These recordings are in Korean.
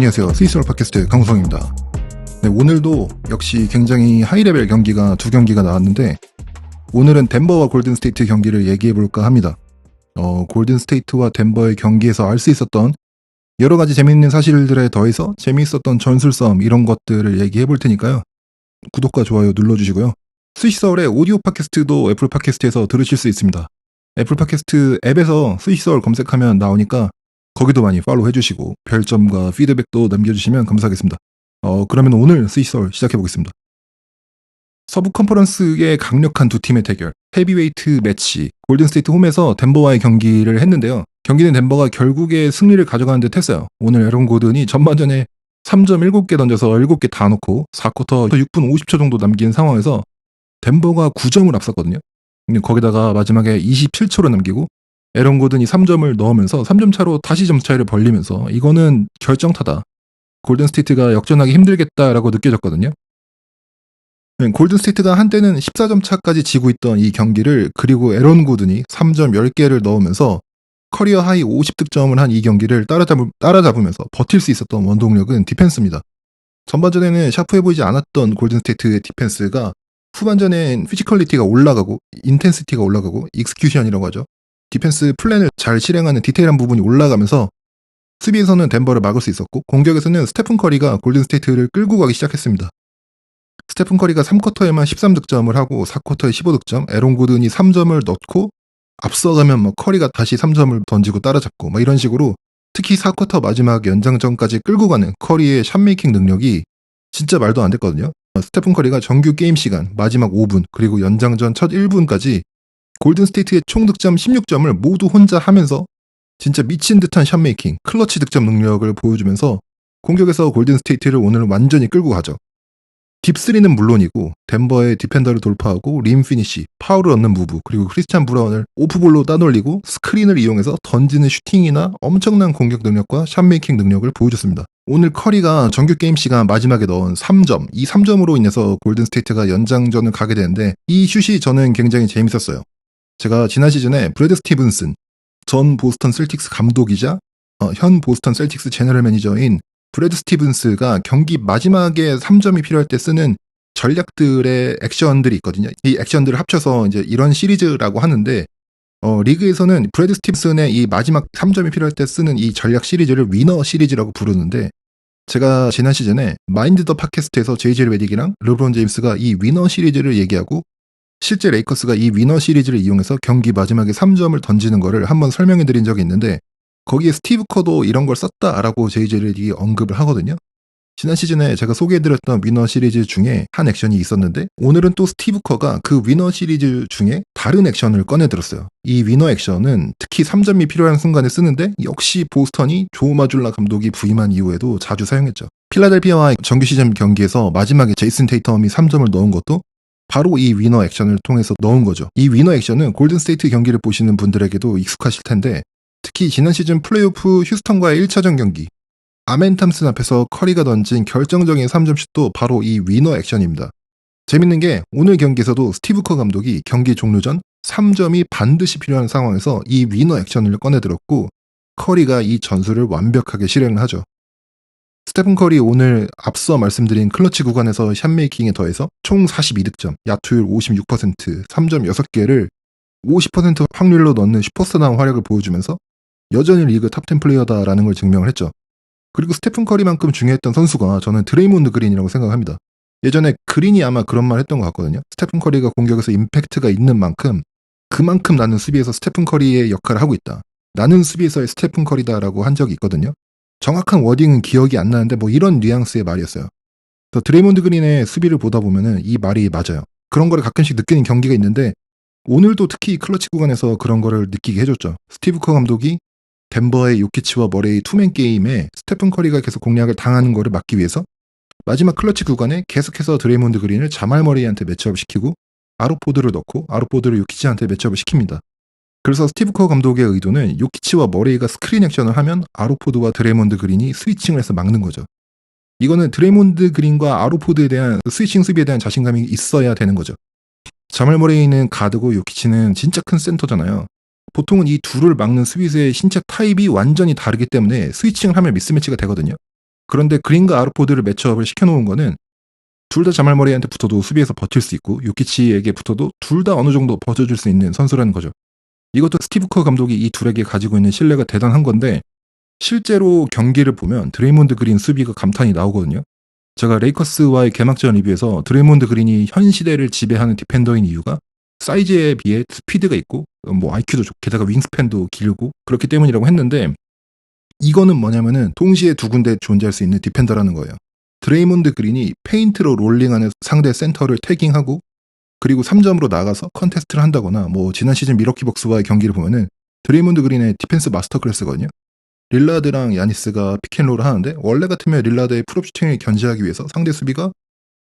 안녕하세요. 스위스월 팟캐스트 강우성입니다. 네, 오늘도 역시 굉장히 하이레벨 경기가 두 경기가 나왔는데 오늘은 덴버와 골든스테이트 경기를 얘기해 볼까 합니다. 어, 골든스테이트와 덴버의 경기에서 알 수 있었던 여러 가지 재미있는 사실들에 더해서 재미있었던 전술 싸움 이런 것들을 얘기해 볼 테니까요. 구독과 좋아요 눌러주시고요. 스위스서울의 오디오 팟캐스트도 애플 팟캐스트에서 들으실 수 있습니다. 애플 팟캐스트 앱에서 스위스서울 검색하면 나오니까 거기도 많이 팔로우 해주시고 별점과 피드백도 남겨주시면 감사하겠습니다. 어, 그러면 오늘 스위스서울 시작해보겠습니다. 서부 컨퍼런스의 강력한 두 팀의 대결, 헤비웨이트 매치, 골든스테이트 홈에서 덴버와의 경기를 했는데요. 경기는 덴버가 결국에 승리를 가져가는 듯 했어요. 오늘 에런 고든이 전반전에 3점 7개 던져서 7개 다 넣고 4쿼터 6분 50초 정도 남긴 상황에서 덴버가 9점을 앞섰거든요. 거기다가 마지막에 27초로 남기고 에런 고든이 3점을 넣으면서 3점 차로 다시 점 차이를 벌리면서 이거는 결정타다. 골든 스테이트가 역전하기 힘들겠다라고 느껴졌거든요. 네, 골든 스테이트가 한때는 14점 차까지 지고 있던 이 경기를 그리고 에런 고든이 3점 10개를 넣으면서 커리어 하이 50득점을 한 이 경기를 따라잡, 따라잡으면서 버틸 수 있었던 원동력은 디펜스입니다. 전반전에는 샤프해 보이지 않았던 골든 스테이트의 디펜스가 후반전엔 피지컬리티가 올라가고 인텐시티가 올라가고 익스큐션이라고 하죠. 디펜스 플랜을 잘 실행하는 디테일한 부분이 올라가면서 수비에서는 덴버를 막을 수 있었고 공격에서는 스테픈 커리가 골든스테이트를 끌고 가기 시작했습니다. 스테픈 커리가 3쿼터에만 13득점을 하고 4쿼터에 15득점, 에론 고든이 3점을 넣고 앞서가면 뭐 커리가 다시 3점을 던지고 따라잡고 뭐 이런 식으로 특히 4쿼터 마지막 연장전까지 끌고 가는 커리의 샷메이킹 능력이 진짜 말도 안 됐거든요. 스테픈 커리가 정규 게임 시간 마지막 5분 그리고 연장전 첫 1분까지 골든스테이트의 총 득점 16점을 모두 혼자 하면서 진짜 미친 듯한 샷메이킹, 클러치 득점 능력을 보여주면서 공격에서 골든스테이트를 오늘 완전히 끌고 가죠. 딥3는 물론이고 덴버의 디펜더를 돌파하고 림 피니시, 파울을 얻는 무브, 그리고 크리스찬 브라운을 오프볼로 따돌리고 스크린을 이용해서 던지는 슈팅이나 엄청난 공격 능력과 샷메이킹 능력을 보여줬습니다. 오늘 커리가 정규 게임 시간 마지막에 넣은 3점, 이 3점으로 인해서 골든스테이트가 연장전을 가게 되는데 이 슛이 저는 굉장히 재밌었어요. 제가 지난 시즌에 브래드 스티븐슨, 전 보스턴 셀틱스 감독이자 어, 현 보스턴 셀틱스 제너럴 매니저인 브래드 스티븐스가 경기 마지막에 3점이 필요할 때 쓰는 전략들의 액션들이 있거든요. 이 액션들을 합쳐서 이제 이런 시리즈라고 하는데 어, 리그에서는 브래드 스티븐슨의 이 마지막 3점이 필요할 때 쓰는 이 전략 시리즈를 위너 시리즈라고 부르는데 제가 지난 시즌에 마인드 더 팟캐스트에서 제이제 레딕이랑 르브론 제임스가 이 위너 시리즈를 얘기하고 실제 레이커스가 이 위너 시리즈를 이용해서 경기 마지막에 3점을 던지는 거를 한번 설명해 드린 적이 있는데 거기에 스티브 커도 이런 걸 썼다라고 제이제레딕이 언급을 하거든요. 지난 시즌에 제가 소개해드렸던 위너 시리즈 중에 한 액션이 있었는데 오늘은 또 스티브 커가 그 위너 시리즈 중에 다른 액션을 꺼내들었어요. 이 위너 액션은 특히 3점이 필요한 순간에 쓰는데 역시 보스턴이 조 마줄라 감독이 부임한 이후에도 자주 사용했죠. 필라델피아와 정규 시즌 경기에서 마지막에 제이슨 테이텀이 3점을 넣은 것도 바로 이 위너 액션을 통해서 넣은 거죠. 이 위너 액션은 골든스테이트 경기를 보시는 분들에게도 익숙하실 텐데 특히 지난 시즌 플레이오프 휴스턴과의 1차전 경기 아멘 탐슨 앞에서 커리가 던진 결정적인 3점슛도 바로 이 위너 액션입니다. 재밌는 게 오늘 경기에서도 스티브 커 감독이 경기 종료 전 3점이 반드시 필요한 상황에서 이 위너 액션을 꺼내들었고 커리가 이 전술을 완벽하게 실행을 하죠. 스테픈 커리 오늘 앞서 말씀드린 클러치 구간에서 샷메이킹에 더해서 총 42득점, 야투율 56%, 3점 6개를 50% 확률로 넣는 슈퍼스타다운 활약을 보여주면서 여전히 리그 탑10 플레이어다라는 걸 증명을 했죠. 그리고 스테픈 커리만큼 중요했던 선수가 저는 드레이몬드 그린이라고 생각합니다. 예전에 그린이 아마 그런 말 했던 것 같거든요. 스테픈 커리가 공격에서 임팩트가 있는 만큼 그만큼 나는 수비에서 스테픈 커리의 역할을 하고 있다. 나는 수비에서의 스테픈 커리다라고 한 적이 있거든요. 정확한 워딩은 기억이 안 나는데 뭐 이런 뉘앙스의 말이었어요. 또 드레이몬드 그린의 수비를 보다 보면은 이 말이 맞아요. 그런 거를 가끔씩 느끼는 경기가 있는데 오늘도 특히 클러치 구간에서 그런 거를 느끼게 해줬죠. 스티브 커 감독이 덴버의 요키치와 머레이 투맨 게임에 스테픈 커리가 계속 공략을 당하는 거를 막기 위해서 마지막 클러치 구간에 계속해서 드레이몬드 그린을 자말 머레이한테 매치업 시키고 아로포드를 넣고 아로포드를 요키치한테 매치업을 시킵니다. 그래서 스티브 커 감독의 의도는 요키치와 머레이가 스크린 액션을 하면 아로포드와 드레이몬드 그린이 스위칭을 해서 막는 거죠. 이거는 드레이몬드 그린과 아로포드에 대한 스위칭 수비에 대한 자신감이 있어야 되는 거죠. 자말 머레이는 가드고 요키치는 진짜 큰 센터잖아요. 보통은 이 둘을 막는 스위스의 신체 타입이 완전히 다르기 때문에 스위칭을 하면 미스매치가 되거든요. 그런데 그린과 아르포드를 매치업을 시켜놓은 거는 둘 다 자말머리한테 붙어도 수비에서 버틸 수 있고 요키치에게 붙어도 둘 다 어느 정도 버텨줄 수 있는 선수라는 거죠. 이것도 스티브 커 감독이 이 둘에게 가지고 있는 신뢰가 대단한 건데 실제로 경기를 보면 드레이몬드 그린 수비가 감탄이 나오거든요. 제가 레이커스와의 개막전 리뷰에서 드레이몬드 그린이 현 시대를 지배하는 디펜더인 이유가 사이즈에 비해 스피드가 있고 뭐 IQ도 좋고 게다가 윙스팬도 길고 그렇기 때문이라고 했는데 이거는 뭐냐면은 동시에 두 군데 존재할 수 있는 디펜더라는 거예요. 드레이몬드 그린이 페인트로 롤링하는 상대 센터를 태깅하고 그리고 3점으로 나가서 컨테스트를 한다거나 뭐 지난 시즌 미러키 벅스와의 경기를 보면은 드레이몬드 그린의 디펜스 마스터 클래스거든요. 릴라드랑 야니스가 피켄롤을 하는데 원래 같으면 릴라드의 풀업 슈팅을 견제하기 위해서 상대 수비가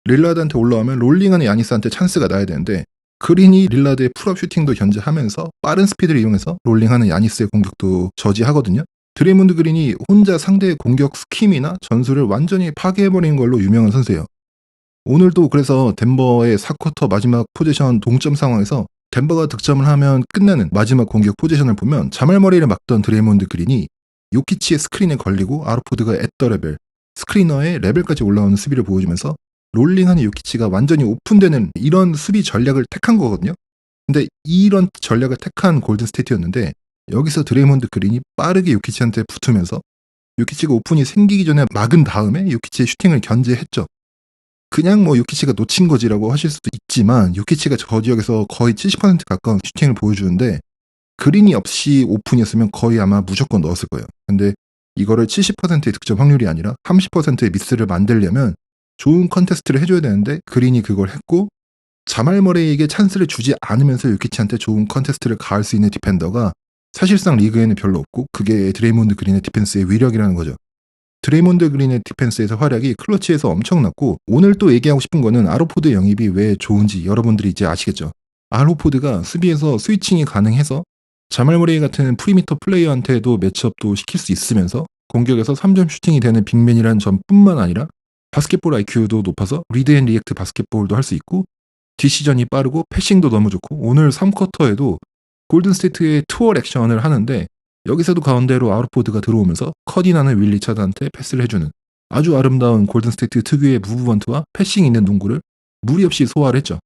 릴라드한테 올라오면 롤링하는 야니스한테 찬스가 나야 되는데 그린이 릴라드의 풀업 슈팅도 견제하면서 빠른 스피드를 이용해서 롤링하는 야니스의 공격도 저지하거든요. 드레이몬드 그린이 혼자 상대의 공격 스킴이나 전술을 완전히 파괴해버리는 걸로 유명한 선수예요. 오늘도 그래서 덴버의 4쿼터 마지막 포지션 동점 상황에서 덴버가 득점을 하면 끝나는 마지막 공격 포지션을 보면 자말머리를 막던 드레이몬드 그린이 요키치의 스크린에 걸리고 아르포드가 앳더 레벨, 스크리너의 레벨까지 올라오는 수비를 보여주면서 롤링하는 요키치가 완전히 오픈되는 이런 수비 전략을 택한 거거든요. 근데 이런 전략을 택한 골든 스테이트였는데 여기서 드레이몬드 그린이 빠르게 요키치한테 붙으면서 요키치가 오픈이 생기기 전에 막은 다음에 요키치의 슈팅을 견제했죠. 그냥 뭐 요키치가 놓친 거지라고 하실 수도 있지만 요키치가 저 지역에서 거의 70% 가까운 슈팅을 보여주는데 그린이 없이 오픈이었으면 거의 아마 무조건 넣었을 거예요. 근데 이거를 70%의 득점 확률이 아니라 30%의 미스를 만들려면 좋은 컨테스트를 해줘야 되는데 그린이 그걸 했고 자말 머레에게 찬스를 주지 않으면서 요키치한테 좋은 컨테스트를 가할 수 있는 디펜더가 사실상 리그에는 별로 없고 그게 드레이몬드 그린의 디펜스의 위력이라는 거죠. 드레이몬드 그린의 디펜스에서 활약이 클러치에서 엄청났고 오늘 또 얘기하고 싶은 거는 아로포드 영입이 왜 좋은지 여러분들이 이제 아시겠죠. 아로포드가 수비에서 스위칭이 가능해서 자말머레이 같은 프리미터 플레이어한테도 매치업도 시킬 수 있으면서 공격에서 3점 슈팅이 되는 빅맨이라는 점뿐만 아니라 바스켓볼 IQ도 높아서 리드 앤 리액트 바스켓볼도 할 수 있고 디시전이 빠르고 패싱도 너무 좋고 오늘 3쿼터에도 골든 스테이트의 투어 액션을 하는데 여기서도 가운데로 아웃포드가 들어오면서 커디나는 윌 리 차드한테 패스를 해주는 아주 아름다운 골든 스테이트 특유의 무브먼트와 패싱 있는 농구를 무리 없이 소화를 했죠.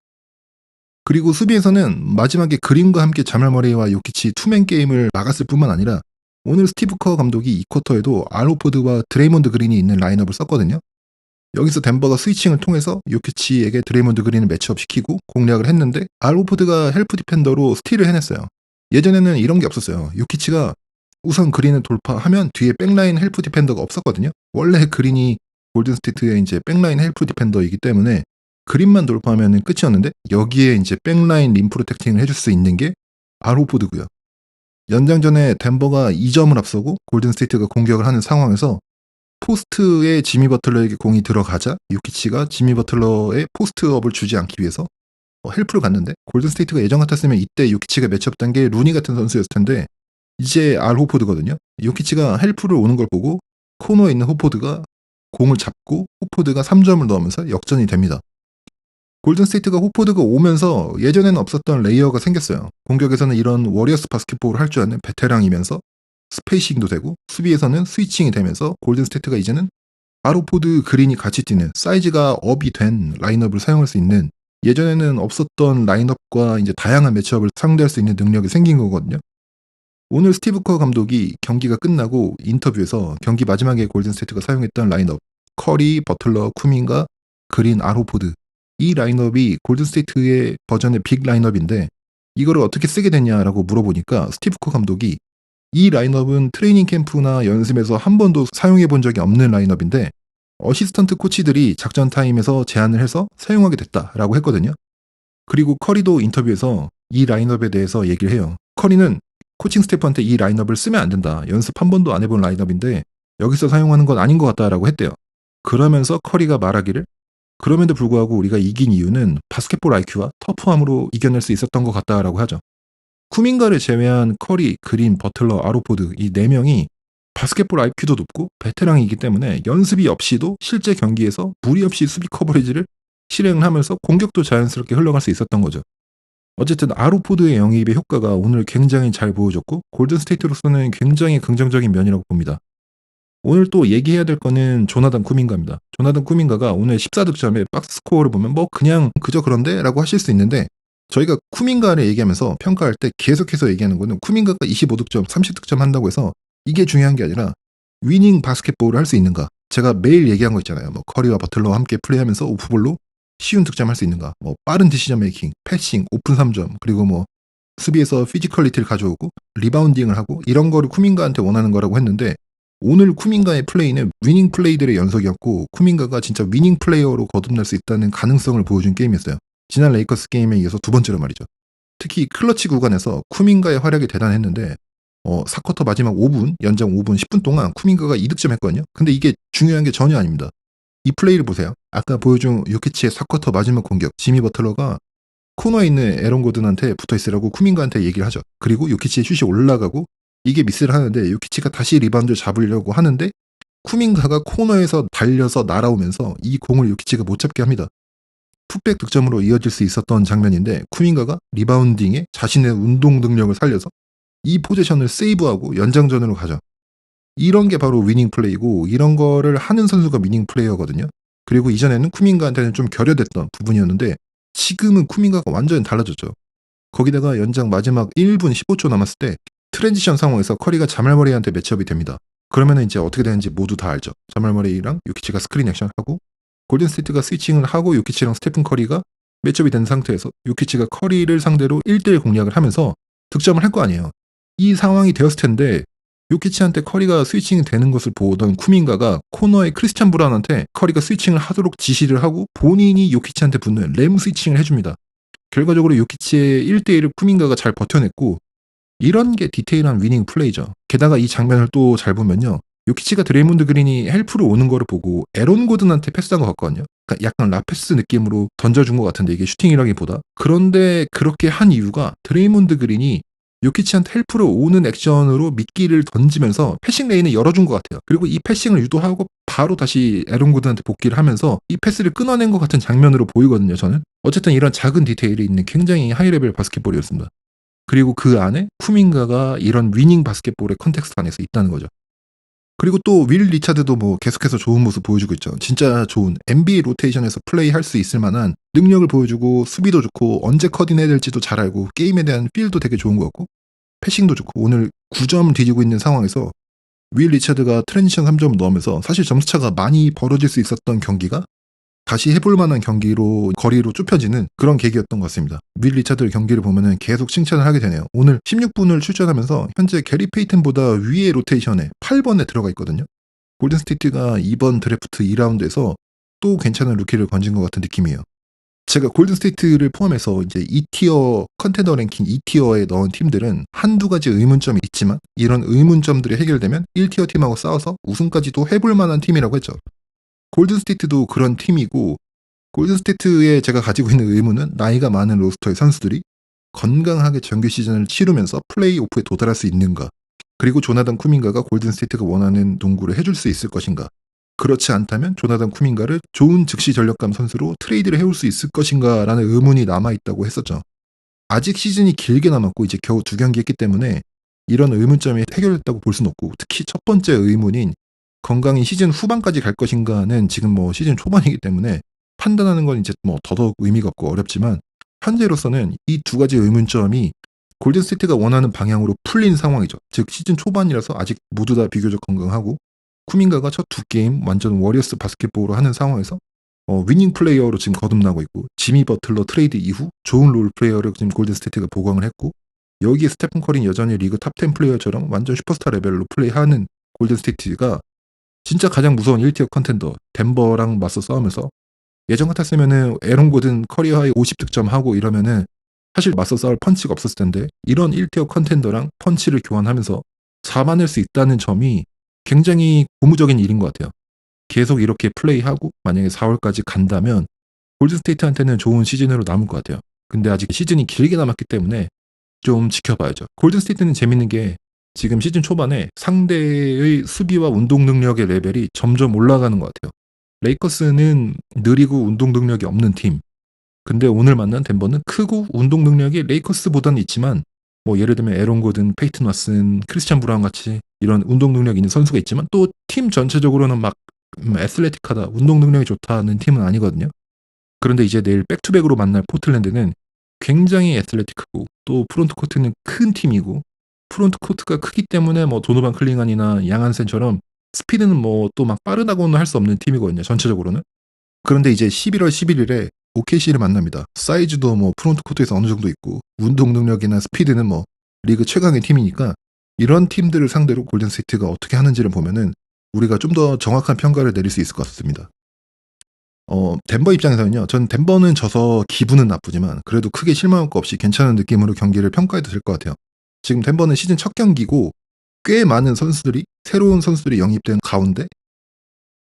그리고 수비에서는 마지막에 그림과 함께 자말머레이와 요키치 투맨 게임을 막았을 뿐만 아니라 오늘 스티브 커 감독이 2쿼터에도 알호포드와 드레이몬드 그린이 있는 라인업을 썼거든요. 여기서 덴버가 스위칭을 통해서 요키치에게 드레이몬드 그린을 매치업 시키고 공략을 했는데 알호포드가 헬프 디펜더로 스틸을 해냈어요. 예전에는 이런 게 없었어요. 요키치가 우선 그린을 돌파하면 뒤에 백라인 헬프 디펜더가 없었거든요. 원래 그린이 골든스테이트의 이제 백라인 헬프 디펜더이기 때문에 그린만 돌파하면 끝이었는데 여기에 이제 백라인 림 프로텍팅을 해줄 수 있는 게 아로포드고요. 연장전에 덴버가 2점을 앞서고 골든스테이트가 공격을 하는 상황에서 포스트에 지미 버틀러에게 공이 들어가자 유키치가 지미 버틀러의 포스트업을 주지 않기 위해서 어, 헬프를 갔는데 골든스테이트가 예전 같았으면 이때 유키치가 매치업 단계 루니 같은 선수였을 텐데 이제 알 호포드거든요. 유키치가 헬프를 오는 걸 보고 코너에 있는 호포드가 공을 잡고 호포드가 3점을 넣으면서 역전이 됩니다. 골든스테이트가 호포드가 오면서 예전에는 없었던 레이어가 생겼어요. 공격에서는 이런 워리어스 바스켓볼을 할 줄 아는 베테랑이면서 스페이싱도 되고 수비에서는 스위칭이 되면서 골든스테이트가 이제는 아로포드 그린이 같이 뛰는 사이즈가 업이 된 라인업을 사용할 수 있는 예전에는 없었던 라인업과 이제 다양한 매치업을 상대할 수 있는 능력이 생긴 거거든요. 오늘 스티브 커 감독이 경기가 끝나고 인터뷰에서 경기 마지막에 골든스테이트가 사용했던 라인업 커리, 버틀러, 쿠민과 그린, 아로포드 이 라인업이 골든스테이트의 버전의 빅 라인업인데 이거를 어떻게 쓰게 됐냐라고 물어보니까 스티브 커 감독이 이 라인업은 트레이닝 캠프나 연습에서 한 번도 사용해 본 적이 없는 라인업인데 어시스턴트 코치들이 작전 타임에서 제안을 해서 사용하게 됐다라고 했거든요. 그리고 커리도 인터뷰에서 이 라인업에 대해서 얘기를 해요. 커리는 코칭 스태프한테 이 라인업을 쓰면 안 된다. 연습 한 번도 안 해본 라인업인데 여기서 사용하는 건 아닌 것 같다라고 했대요. 그러면서 커리가 말하기를 그럼에도 불구하고 우리가 이긴 이유는 바스켓볼 IQ와 터프함으로 이겨낼 수 있었던 것 같다라고 하죠. 쿠민가를 제외한 커리, 그린, 버틀러, 아로포드 이 4명이 바스켓볼 IQ도 높고 베테랑이기 때문에 연습이 없이도 실제 경기에서 무리 없이 수비 커버리지를 실행을 하면서 공격도 자연스럽게 흘러갈 수 있었던 거죠. 어쨌든 아로포드의 영입의 효과가 오늘 굉장히 잘 보여졌고 골든스테이트로서는 굉장히 긍정적인 면이라고 봅니다. 오늘 또 얘기해야 될 거는 조나단 쿠민가입니다. 조나단 쿠민가가 오늘 14득점에 박스 스코어를 보면 뭐 그냥 그저 그런데 라고 하실 수 있는데 저희가 쿠민가를 얘기하면서 평가할 때 계속해서 얘기하는 거는 쿠민가가 25득점, 30득점 한다고 해서 이게 중요한 게 아니라 위닝 바스켓볼을 할 수 있는가. 제가 매일 얘기한 거 있잖아요. 뭐 커리와 버틀러와 함께 플레이하면서 오프볼로 쉬운 득점할 수 있는가. 뭐 빠른 디시전 메이킹, 패싱, 오픈 3점, 그리고 뭐 수비에서 피지컬리티를 가져오고 리바운딩을 하고 이런 거를 쿠민가한테 원하는 거라고 했는데 오늘 쿠민가의 플레이는 위닝 플레이들의 연속이었고 쿠민가가 진짜 위닝 플레이어로 거듭날 수 있다는 가능성을 보여준 게임이었어요. 지난 레이커스 게임에 이어서 두 번째로 말이죠. 특히 클러치 구간에서 쿠민가의 활약이 대단했는데 어, 4쿼터 마지막 5분, 연장 5분, 10분 동안 쿠민가가 2득점 했거든요. 근데 이게 중요한 게 전혀 아닙니다. 이 플레이를 보세요. 아까 보여준 요키치의 4쿼터 마지막 공격, 지미 버틀러가 코너에 있는 에런 고든한테 붙어 있으라고 쿠민가한테 얘기를 하죠. 그리고 요키치의 슛이 올라가고 이게 미스를 하는데 요키치가 다시 리바운드를 잡으려고 하는데 쿠민가가 코너에서 달려서 날아오면서 이 공을 요키치가 못 잡게 합니다. 풋백 득점으로 이어질 수 있었던 장면인데 쿠민가가 리바운딩에 자신의 운동 능력을 살려서 이 포지션을 세이브하고 연장전으로 가죠. 이런 게 바로 위닝 플레이고 이런 거를 하는 선수가 위닝 플레이어거든요. 그리고 이전에는 쿠민가한테는 좀 결여됐던 부분이었는데 지금은 쿠민가가 완전히 달라졌죠. 거기다가 연장 마지막 1분 15초 남았을 때 트랜지션 상황에서 커리가 자말머리한테 매치업이 됩니다. 그러면 이제 어떻게 되는지 모두 다 알죠. 자말머리랑 유키치가 스크린 액션 하고 골든 스테이트가 스위칭을 하고 유키치랑 스테픈 커리가 매치업이 된 상태에서 유키치가 커리를 상대로 1대1 공략을 하면서 득점을 할 거 아니에요. 이 상황이 되었을 텐데 요키치한테 커리가 스위칭이 되는 것을 보던 쿠민가가 코너의 크리스찬 브라운한테 커리가 스위칭을 하도록 지시를 하고 본인이 요키치한테 붙는 램 스위칭을 해줍니다. 결과적으로 요키치의 1대1을 쿠민가가 잘 버텨냈고 이런 게 디테일한 위닝 플레이죠. 게다가 이 장면을 또 잘 보면요. 요키치가 드레이몬드 그린이 헬프로 오는 거를 보고 에론 고든한테 패스한 것 같거든요. 그러니까 약간 라페스 느낌으로 던져준 것 같은데 이게 슈팅이라기보다. 그런데 그렇게 한 이유가 드레이몬드 그린이 요키치한테 헬프로 오는 액션으로 미끼를 던지면서 패싱 레인을 열어준 것 같아요. 그리고 이 패싱을 유도하고 바로 다시 에론 고든한테 복귀를 하면서 이 패스를 끊어낸 것 같은 장면으로 보이거든요, 저는. 어쨌든 이런 작은 디테일이 있는 굉장히 하이레벨 바스켓볼이었습니다. 그리고 그 안에 쿠민가가 이런 위닝 바스켓볼의 컨텍스트 안에서 있다는 거죠. 그리고 또 윌 리차드도 뭐 계속해서 좋은 모습 보여주고 있죠. 진짜 좋은 NBA 로테이션에서 플레이할 수 있을 만한 능력을 보여주고 수비도 좋고 언제 컷인해야 될지도 잘 알고 게임에 대한 필도 되게 좋은 것 같고 패싱도 좋고 오늘 9점 뒤지고 있는 상황에서 윌 리차드가 트랜지션 3점을 넣으면서 사실 점수차가 많이 벌어질 수 있었던 경기가 다시 해볼 만한 경기로 거리로 좁혀지는 그런 계기였던 것 같습니다. 윌 리차드 경기를 보면은 계속 칭찬을 하게 되네요. 오늘 16분을 출전하면서 현재 게리 페이튼보다 위의 로테이션에 8번에 들어가 있거든요. 골든 스테이트가 이번 드래프트 2라운드에서 또 괜찮은 루키를 건진 것 같은 느낌이에요. 제가 골든 스테이트를 포함해서 이제 2티어 컨텐더 랭킹 2티어에 넣은 팀들은 한두 가지 의문점이 있지만 이런 의문점들이 해결되면 1티어 팀하고 싸워서 우승까지도 해볼 만한 팀이라고 했죠. 골든 스테이트도 그런 팀이고 골든 스테이트에 제가 가지고 있는 의문은 나이가 많은 로스터의 선수들이 건강하게 정규 시즌을 치르면서 플레이오프에 도달할 수 있는가 그리고 조나단 쿠민가가 골든 스테이트가 원하는 농구를 해줄 수 있을 것인가 그렇지 않다면 조나단 쿠민가를 좋은 즉시 전력감 선수로 트레이드를 해올 수 있을 것인가라는 의문이 남아있다고 했었죠. 아직 시즌이 길게 남았고 이제 겨우 두 경기 했기 때문에 이런 의문점이 해결됐다고 볼 수는 없고 특히 첫 번째 의문인 건강이 시즌 후반까지 갈 것인가는 지금 뭐 시즌 초반이기 때문에 판단하는 건 이제 뭐 더더욱 의미가 없고 어렵지만 현재로서는 이 두 가지 의문점이 골든 스테이트가 원하는 방향으로 풀린 상황이죠. 즉 시즌 초반이라서 아직 모두 다 비교적 건강하고 쿠민가가 첫 두 게임 완전 워리어스 바스켓볼로 하는 상황에서 어, 위닝 플레이어로 지금 거듭나고 있고 지미 버틀러 트레이드 이후 좋은 롤 플레이어를 지금 골든 스테이트가 보강을 했고 여기에 스테픈 커린 여전히 리그 탑10 플레이어처럼 완전 슈퍼스타 레벨로 플레이하는 골든 스테이트가 진짜 가장 무서운 1티어 컨텐더 덴버랑 맞서 싸우면서 예전 같았으면은 에론 고든 커리어 하이 50득점 하고 이러면은 사실 맞서 싸울 펀치가 없었을 텐데 이런 1티어 컨텐더랑 펀치를 교환하면서 잡아낼 수 있다는 점이 굉장히 고무적인 일인 것 같아요. 계속 이렇게 플레이하고 만약에 4월까지 간다면 골든스테이트한테는 좋은 시즌으로 남을 것 같아요. 근데 아직 시즌이 길게 남았기 때문에 좀 지켜봐야죠. 골든스테이트는 재밌는 게 지금 시즌 초반에 상대의 수비와 운동 능력의 레벨이 점점 올라가는 것 같아요. 레이커스는 느리고 운동 능력이 없는 팀. 근데 오늘 만난 덴버는 크고 운동 능력이 레이커스보다는 있지만 뭐 예를 들면 에론 고든, 페이튼 왓슨, 크리스찬 브라운 같이 이런 운동 능력 있는 선수가 있지만 또 팀 전체적으로는 막 음, 애슬레틱하다, 운동 능력이 좋다는 팀은 아니거든요. 그런데 이제 내일 백투백으로 만날 포틀랜드는 굉장히 애슬레틱하고 또 프론트 코트는 큰 팀이고 프론트 코트가 크기 때문에 뭐 도노반 클링안이나 양한센처럼 스피드는 뭐 또 막 빠르다고는 할 수 없는 팀이거든요. 전체적으로는. 그런데 이제 11월 11일에 OKC를 만납니다. 사이즈도 뭐 프론트 코트에서 어느 정도 있고 운동 능력이나 스피드는 뭐 리그 최강의 팀이니까 이런 팀들을 상대로 골든 스테이트가 어떻게 하는지를 보면은 우리가 좀 더 정확한 평가를 내릴 수 있을 것 같습니다. 어, 덴버 입장에서는요. 전 덴버는 져서 기분은 나쁘지만 그래도 크게 실망할 거 없이 괜찮은 느낌으로 경기를 평가해도 될 것 같아요. 지금 덴버는 시즌 첫 경기고 꽤 많은 선수들이 새로운 선수들이 영입된 가운데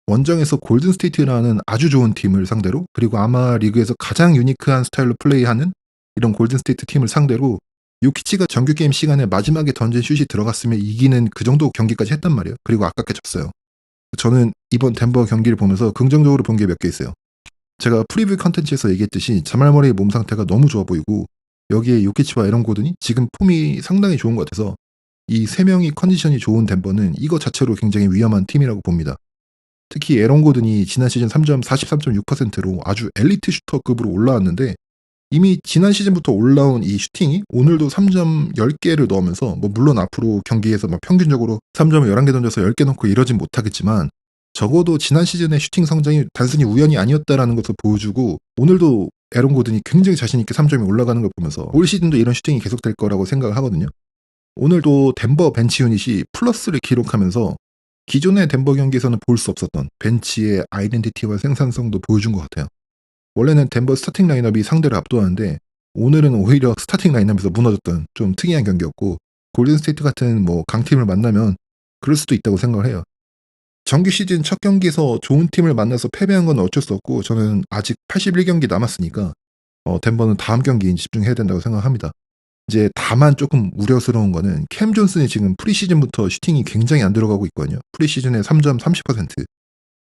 원정에서 골든 스테이트라는 아주 좋은 팀을 상대로 그리고 아마 리그에서 가장 유니크한 스타일로 플레이하는 이런 골든 스테이트 팀을 상대로 요키치가 정규 게임 시간에 마지막에 던진 슛이 들어갔으면 이기는 그 정도 경기까지 했단 말이에요. 그리고 아깝게 졌어요. 저는 이번 덴버 경기를 보면서 긍정적으로 본 게 몇 개 있어요. 제가 프리뷰 컨텐츠에서 얘기했듯이 자말 머리의 몸 상태가 너무 좋아 보이고 여기에 요키치와 에런 고든이 지금 폼이 상당히 좋은 것 같아서 이 세 명이 컨디션이 좋은 덴버는 이거 자체로 굉장히 위험한 팀이라고 봅니다. 특히 에런 고든이 지난 시즌 3점 43.6%로 아주 엘리트 슈터급으로 올라왔는데 이미 지난 시즌부터 올라온 이 슈팅이 오늘도 3점 10개를 넣으면서 뭐 물론 앞으로 경기에서 뭐 평균적으로 3점을 11개 던져서 10개 넣고 이러진 못하겠지만 적어도 지난 시즌의 슈팅 성장이 단순히 우연이 아니었다라는 것을 보여주고 오늘도 에런 고든이 굉장히 자신있게 3점이 올라가는 걸 보면서 올 시즌도 이런 슈팅이 계속될 거라고 생각을 하거든요. 오늘도 덴버 벤치 유닛이 플러스를 기록하면서 기존의 덴버 경기에서는 볼 수 없었던 벤치의 아이덴티티와 생산성도 보여준 것 같아요. 원래는 덴버 스타팅 라인업이 상대를 압도하는데 오늘은 오히려 스타팅 라인업에서 무너졌던 좀 특이한 경기였고 골든 스테이트 같은 뭐 강팀을 만나면 그럴 수도 있다고 생각을 해요. 정규 시즌 첫 경기에서 좋은 팀을 만나서 패배한 건 어쩔 수 없고 저는 아직 81경기 남았으니까 어, 덴버는 다음 경기에 집중해야 된다고 생각합니다. 이제 다만 조금 우려스러운 거는 캠 존슨이 지금 프리시즌부터 슈팅이 굉장히 안 들어가고 있거든요. 프리시즌에 3점 30%.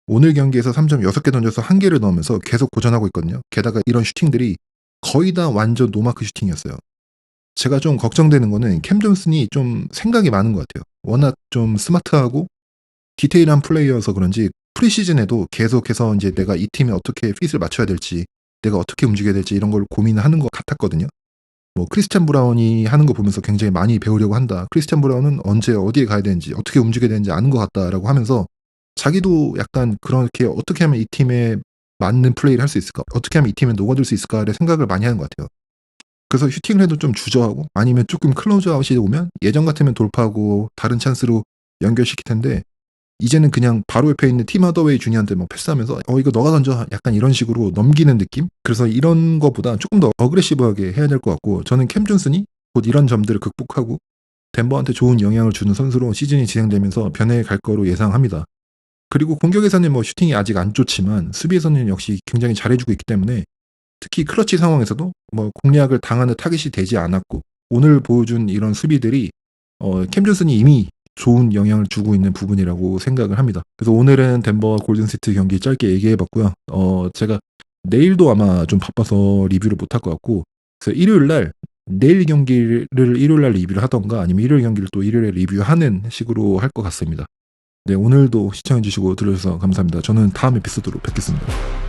오늘 경기에서 3점 6개 던져서 1개를 넣으면서 계속 고전하고 있거든요. 게다가 이런 슈팅들이 거의 다 완전 노마크 슈팅이었어요. 제가 좀 걱정되는 거는 캠 존슨이 좀 생각이 많은 것 같아요. 워낙 좀 스마트하고 디테일한 플레이어여서 그런지 프리시즌에도 계속해서 이제 내가 이 팀에 어떻게 핏을 맞춰야 될지 내가 어떻게 움직여야 될지 이런 걸 고민을 하는 것 같았거든요. 뭐 크리스찬 브라운이 하는 거 보면서 굉장히 많이 배우려고 한다. 크리스찬 브라운은 언제 어디에 가야 되는지 어떻게 움직여야 되는지 아는 것 같다라고 하면서 자기도 약간 그렇게 어떻게 하면 이 팀에 맞는 플레이를 할 수 있을까? 어떻게 하면 이 팀에 녹아들 수 있을까를 생각을 많이 하는 것 같아요. 그래서 슈팅을 해도 좀 주저하고 아니면 조금 클로즈 아웃이 오면 예전 같으면 돌파하고 다른 찬스로 연결시킬 텐데 이제는 그냥 바로 옆에 있는 팀 하더웨이 주니한테 뭐 패스하면서 어 이거 너가 던져 약간 이런 식으로 넘기는 느낌? 그래서 이런 거보다 조금 더 어그레시브하게 해야 될 것 같고 저는 캠 존슨이 곧 이런 점들을 극복하고 덴버한테 좋은 영향을 주는 선수로 시즌이 진행되면서 변해 갈 거로 예상합니다. 그리고 공격에서는 뭐 슈팅이 아직 안 좋지만 수비에서는 역시 굉장히 잘해주고 있기 때문에 특히 클러치 상황에서도 뭐 공략을 당하는 타깃이 되지 않았고 오늘 보여준 이런 수비들이 어, 캠 존슨이 이미 좋은 영향을 주고 있는 부분이라고 생각을 합니다. 그래서 오늘은 덴버 골든시티 경기 짧게 얘기해 봤고요. 어, 제가 내일도 아마 좀 바빠서 리뷰를 못 할 것 같고 그래서 일요일 날 내일 경기를 일요일 날 리뷰를 하던가 아니면 일요일 경기를 또 일요일에 리뷰하는 식으로 할 것 같습니다. 네, 오늘도 시청해주시고 들어주셔서 감사합니다. 저는 다음 에피소드로 뵙겠습니다.